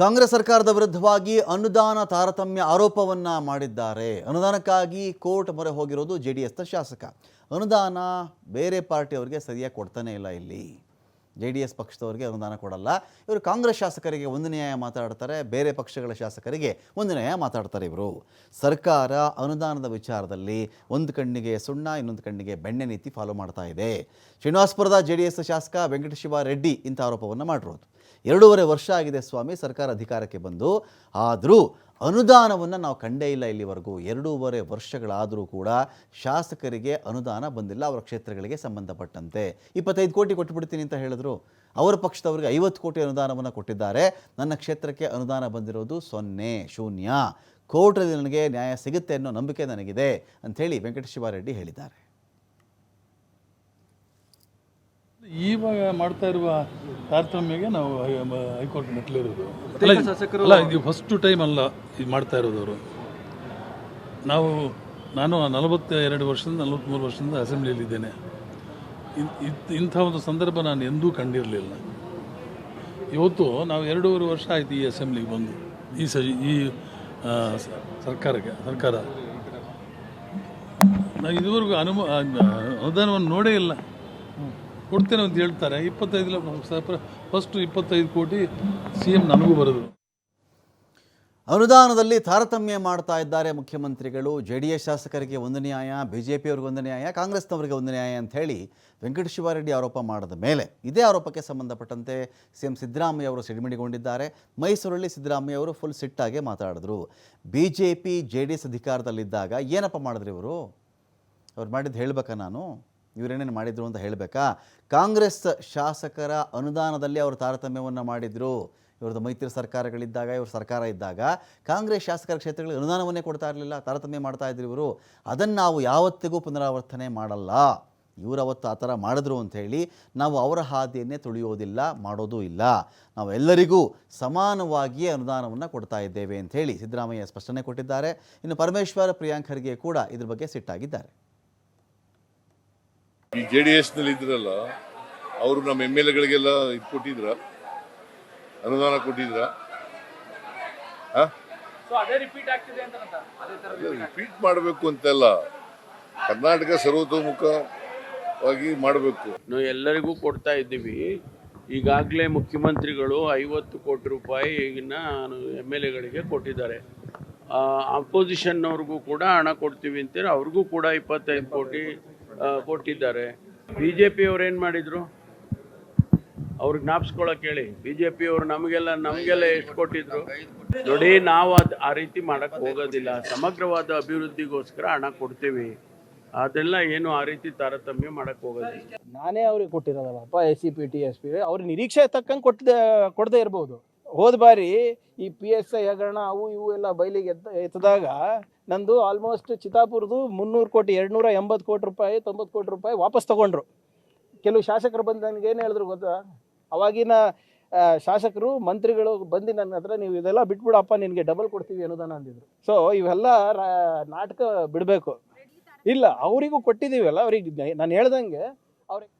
ಕಾಂಗ್ರೆಸ್ ಸರ್ಕಾರದ ವಿರುದ್ಧವಾಗಿ ಅನುದಾನ ತಾರತಮ್ಯ ಆರೋಪವನ್ನ ಮಾಡಿದ್ದಾರೆ. ಅನುದಾನಕ್ಕಾಗಿ ಕೋರ್ಟ್ ಮೊರೆ ಹೋಗಿರೋದು ಜೆ ಡಿ ಎಸ್ನ ಶಾಸಕ. ಅನುದಾನ ಬೇರೆ ಪಾರ್ಟಿಯವರಿಗೆ ಸರಿಯಾಗಿ ಕೊಡ್ತಾನೆ ಇಲ್ಲ ಇಲ್ಲಿ. ಜೆ ಡಿ ಎಸ್ ಪಕ್ಷದವರಿಗೆ ಅನುದಾನ ಕೊಡಲ್ಲ. ಇವರು ಕಾಂಗ್ರೆಸ್ ಶಾಸಕರಿಗೆ ಒಂದು ನ್ಯಾಯ ಮಾತಾಡ್ತಾರೆ, ಬೇರೆ ಪಕ್ಷಗಳ ಶಾಸಕರಿಗೆ ಒಂದು ನ್ಯಾಯ ಮಾತಾಡ್ತಾರೆ ಇವರು. ಸರ್ಕಾರ ಅನುದಾನದ ವಿಚಾರದಲ್ಲಿ ಒಂದು ಕಣ್ಣಿಗೆ ಸುಣ್ಣ, ಇನ್ನೊಂದು ಕಣ್ಣಿಗೆ ಬೆಣ್ಣೆ ನೀತಿ ಫಾಲೋ ಮಾಡ್ತಾ ಇದೆ. ಶ್ರೀನಿವಾಸಪುರದ ಜೆ ಡಿ ಎಸ್ ಶಾಸಕ ವೆಂಕಟಶಿವ ರೆಡ್ಡಿ ಇಂಥ ಆರೋಪವನ್ನು ಮಾಡಿರೋದು. ಎರಡೂವರೆ ವರ್ಷ ಆಗಿದೆ ಸ್ವಾಮಿ, ಸರ್ಕಾರ ಅಧಿಕಾರಕ್ಕೆ ಬಂದು. ಆದರೂ ಅನುದಾನವನ್ನು ನಾವು ಕಂಡೇ ಇಲ್ಲ ಇಲ್ಲಿವರೆಗೂ. ಎರಡೂವರೆ ವರ್ಷಗಳಾದರೂ ಕೂಡ ಶಾಸಕರಿಗೆ ಅನುದಾನ ಬಂದಿಲ್ಲ, ಅವರ ಕ್ಷೇತ್ರಗಳಿಗೆ ಸಂಬಂಧಪಟ್ಟಂತೆ. ಇಪ್ಪತ್ತೈದು ಕೋಟಿ ಕೊಟ್ಟುಬಿಡ್ತೀನಿ ಅಂತ ಹೇಳಿದ್ರು. ಅವರ ಪಕ್ಷದವರಿಗೆ ಐವತ್ತು ಕೋಟಿ ಅನುದಾನವನ್ನು ಕೊಟ್ಟಿದ್ದಾರೆ. ನನ್ನ ಕ್ಷೇತ್ರಕ್ಕೆ ಅನುದಾನ ಬಂದಿರೋದು ಸೊನ್ನೆ, ಶೂನ್ಯ. ಕೋರ್ಟಲ್ಲಿ ನನಗೆ ನ್ಯಾಯ ಸಿಗುತ್ತೆ ಅನ್ನೋ ನಂಬಿಕೆ ನನಗಿದೆ ಅಂಥೇಳಿ ವೆಂಕಟಶಿವಾರೆಡ್ಡಿ ಹೇಳಿದ್ದಾರೆ. ಈವಾಗ ಮಾಡ್ತಾ ಇರುವ ತಾರತಮ್ಯಗೆ ನಾವು ಹೈಕೋರ್ಟ್ ಮೆಟ್ಲಿರೋದು ಅಲ್ಲ ಇದು- ಫಸ್ಟ್ ಟೈಮ್ ಅಲ್ಲ ಇದು ಮಾಡ್ತಾ ಇರೋದು ಅವರು ನಾವು ನಾನು ನಲವತ್ತ ಎರಡು ವರ್ಷದಿಂದ ನಲವತ್ತ್ಮೂರು ವರ್ಷದಿಂದ ಅಸೆಂಬ್ಲಿಯಲ್ಲಿದ್ದೇನೆ ಇಂಥ ಒಂದು ಸಂದರ್ಭ ನಾನು ಎಂದೂ ಕಂಡಿರಲಿಲ್ಲ. ಇವತ್ತು ನಾವು ಎರಡೂವರೆ ವರ್ಷ ಆಯಿತು ಈ ಅಸೆಂಬ್ಲಿಗೆ ಬಂದು ಈ ಸ ಈ ಸರ್ಕಾರಕ್ಕೆ ಸರ್ಕಾರ. ನಾವು ಇದುವರೆಗೂ ಅನುಮ ಅನುದಾನವನ್ನು ನೋಡೇ ಇಲ್ಲ. ಕೊಡ್ತೇನೆ ಅಂತ ಹೇಳ್ತಾರೆ. ಇಪ್ಪತ್ತೈದು ಫಸ್ಟ್ ಇಪ್ಪತ್ತೈದು ಕೋಟಿ ಸಿ ಎಂ ನನಗೂ ಬರೋದು. ಅನುದಾನದಲ್ಲಿ ತಾರತಮ್ಯ ಮಾಡ್ತಾ ಇದ್ದಾರೆ ಮುಖ್ಯಮಂತ್ರಿಗಳು. ಜೆ ಡಿ ಎಸ್ ಶಾಸಕರಿಗೆ ಒಂದು ನ್ಯಾಯ ಬಿ ಜೆ ಪಿಯವ್ರಿಗೆ ಒಂದು ನ್ಯಾಯ, ಕಾಂಗ್ರೆಸ್ನವರಿಗೆ ಒಂದು ನ್ಯಾಯ ಅಂತ ಹೇಳಿ ವೆಂಕಟಶಿವಾರೆಡ್ಡಿ ಆರೋಪ ಮಾಡಿದ ಮೇಲೆ ಇದೇ ಆರೋಪಕ್ಕೆ ಸಂಬಂಧಪಟ್ಟಂತೆ ಸಿ ಎಂ ಸಿದ್ದರಾಮಯ್ಯ ಅವರು ಸಿಡಿಮಿಡಿಗೊಂಡಿದ್ದಾರೆ. ಮೈಸೂರಲ್ಲಿ ಸಿದ್ದರಾಮಯ್ಯ ಅವರು ಫುಲ್ ಸಿಟ್ಟಾಗೆ ಮಾತಾಡಿದ್ರು. B J P J D S ಅಧಿಕಾರದಲ್ಲಿದ್ದಾಗ ಏನಪ್ಪ ಮಾಡಿದ್ರು ಇವರು? ಅವ್ರು ಮಾಡಿದ್ದು ಹೇಳಬೇಕಾ ನಾನು? ಇವರೇನೇನು ಮಾಡಿದ್ರು ಅಂತ ಹೇಳಬೇಕಾ? ಕಾಂಗ್ರೆಸ್ ಶಾಸಕರ ಅನುದಾನದಲ್ಲಿ ಅವರು ತಾರತಮ್ಯವನ್ನು ಮಾಡಿದರು. ಇವ್ರದ್ದು ಮೈತ್ರಿ ಸರ್ಕಾರಗಳಿದ್ದಾಗ, ಇವ್ರ ಸರ್ಕಾರ ಇದ್ದಾಗ ಕಾಂಗ್ರೆಸ್ ಶಾಸಕರ ಕ್ಷೇತ್ರಗಳಿಗೆ ಅನುದಾನವನ್ನೇ ಕೊಡ್ತಾ ಇರಲಿಲ್ಲ, ತಾರತಮ್ಯ ಮಾಡ್ತಾ ಇದ್ರು ಇವರು. ಅದನ್ನು ನಾವು ಯಾವತ್ತಿಗೂ ಪುನರಾವರ್ತನೆ ಮಾಡಲ್ಲ. ಇವರು ಅವತ್ತು ಆ ಥರ ಮಾಡಿದ್ರು ಅಂಥೇಳಿ ನಾವು ಅವರ ಹಾದಿಯನ್ನೇ ತುಳಿಯೋದಿಲ್ಲ, ಮಾಡೋದೂ ಇಲ್ಲ. ನಾವು ಎಲ್ಲರಿಗೂ ಸಮಾನವಾಗಿ ಅನುದಾನವನ್ನು ಕೊಡ್ತಾ ಇದ್ದೇವೆ ಅಂಥೇಳಿ ಸಿದ್ದರಾಮಯ್ಯ ಸ್ಪಷ್ಟನೆ ಕೊಟ್ಟಿದ್ದಾರೆ. ಇನ್ನು ಪರಮೇಶ್ವರ, ಪ್ರಿಯಾಂಕ್ ಖರ್ಗೆ ಕೂಡ ಇದ್ರ ಬಗ್ಗೆ ಸಿಟ್ಟಾಗಿದ್ದಾರೆ. ಈ ಜೆ ಡಿ ಎಸ್ನಲ್ಲಿ ಇದ್ರಲ್ಲ ಅವರು ನಮ್ಮ ಎಂ ಎಲ್ ಎಗಳಿಗೆಲ್ಲ ಇದು ಕೊಟ್ಟಿದ್ರ ಅನುದಾನ ಕೊಟ್ಟಿದ್ರ. ರಿಪೀಟ್ ಮಾಡಬೇಕು ಅಂತೆಲ್ಲ. ಕರ್ನಾಟಕ ಸರ್ವತೋಮುಖವಾಗಿ ಮಾಡಬೇಕು. ನಾವು ಎಲ್ಲರಿಗೂ ಕೊಡ್ತಾ ಇದ್ದೀವಿ. ಈಗಾಗಲೇ ಮುಖ್ಯಮಂತ್ರಿಗಳು ಐವತ್ತು ಕೋಟಿ ರೂಪಾಯಿ ಈಗಿನ ಎಂ ಎಲ್ ಎಗಳಿಗೆ ಕೊಟ್ಟಿದ್ದಾರೆ. ಅಪೋಸಿಷನ್ನವ್ರಿಗೂ ಕೂಡ ಹಣ ಕೊಡ್ತೀವಿ ಅಂತೇಳಿ ಅವ್ರಿಗೂ ಕೂಡ ಇಪ್ಪತ್ತೈದು ಕೋಟಿ ಕೊಟ್ಟಿದ್ದಾರೆ. ಬಿ ಜೆ ಪಿಯವ್ರು ಏನು ಮಾಡಿದರು? ಅವ್ರಿಗೆ ಜ್ಞಾಪಿಸ್ಕೊಳಕ್ಕೆ ಹೇಳಿ ಬಿ ಜೆ ಪಿಯವರು ನಮಗೆಲ್ಲ ನಮಗೆಲ್ಲ ಎಷ್ಟು ಕೊಟ್ಟಿದ್ರು? ನೋಡಿ, ನಾವು ಅದು ಆ ರೀತಿ ಮಾಡೋಕ್ಕೆ ಹೋಗೋದಿಲ್ಲ. ಸಮಗ್ರವಾದ ಅಭಿವೃದ್ಧಿಗೋಸ್ಕರ ಹಣ ಕೊಡ್ತೀವಿ. ಅದೆಲ್ಲ ಏನು ಆ ರೀತಿ ತಾರತಮ್ಯ ಮಾಡಕ್ ಹೋಗೋದಿಲ್ಲ. ನಾನೇ ಅವ್ರಿಗೆ ಕೊಟ್ಟಿರೋದಲ್ಲಪ್ಪ S C P, T, S P. ಅವ್ರ ನಿರೀಕ್ಷೆ ತಕ್ಕಂಗೆ ಕೊಟ್ಟದೆ ಕೊಡದೇ ಇರ್ಬೋದು. ಹೋದ ಬಾರಿ ಈ ಪಿ ಎಸ್ ಐ ಹಗರಣ, ಅವು ಇವು ಎಲ್ಲ ಬಯಲಿಗೆ ಎತ್ತ ಎತ್ತದಾಗ ನಂದು ಆಲ್ಮೋಸ್ಟ್ ಚಿತಾಪುರದು ಮುನ್ನೂರು ಕೋಟಿ, ಎರಡುನೂರ ಎಂಬತ್ತು ಕೋಟಿ ರೂಪಾಯಿ, ತೊಂಬತ್ತು ಕೋಟಿ ರೂಪಾಯಿ ವಾಪಸ್ ತಗೊಂಡ್ರು. ಕೆಲವು ಶಾಸಕರು ಬಂದು ನನಗೆ ಏನು ಹೇಳಿದ್ರು ಗೊತ್ತಾ? ಅವಾಗಿನ ಶಾಸಕರು, ಮಂತ್ರಿಗಳು ಬಂದು ನನ್ನ ಹತ್ರ, ನೀವು ಇದೆಲ್ಲ ಬಿಟ್ಬಿಡಪ್ಪ, ನಿನಗೆ ಡಬಲ್ ಕೊಡ್ತೀವಿ ಅನ್ನೋದನ್ನ ಅಂದಿದ್ರು. ಸೊ ಇವೆಲ್ಲ ನಾಟಕ ಬಿಡಬೇಕು. ಇಲ್ಲ, ಅವರಿಗೂ ಕೊಟ್ಟಿದ್ದೀವಲ್ಲ, ಅವ್ರಿಗೆ, ನಾನು ಹೇಳ್ದಂಗೆ ಅವ್ರಿಗೆ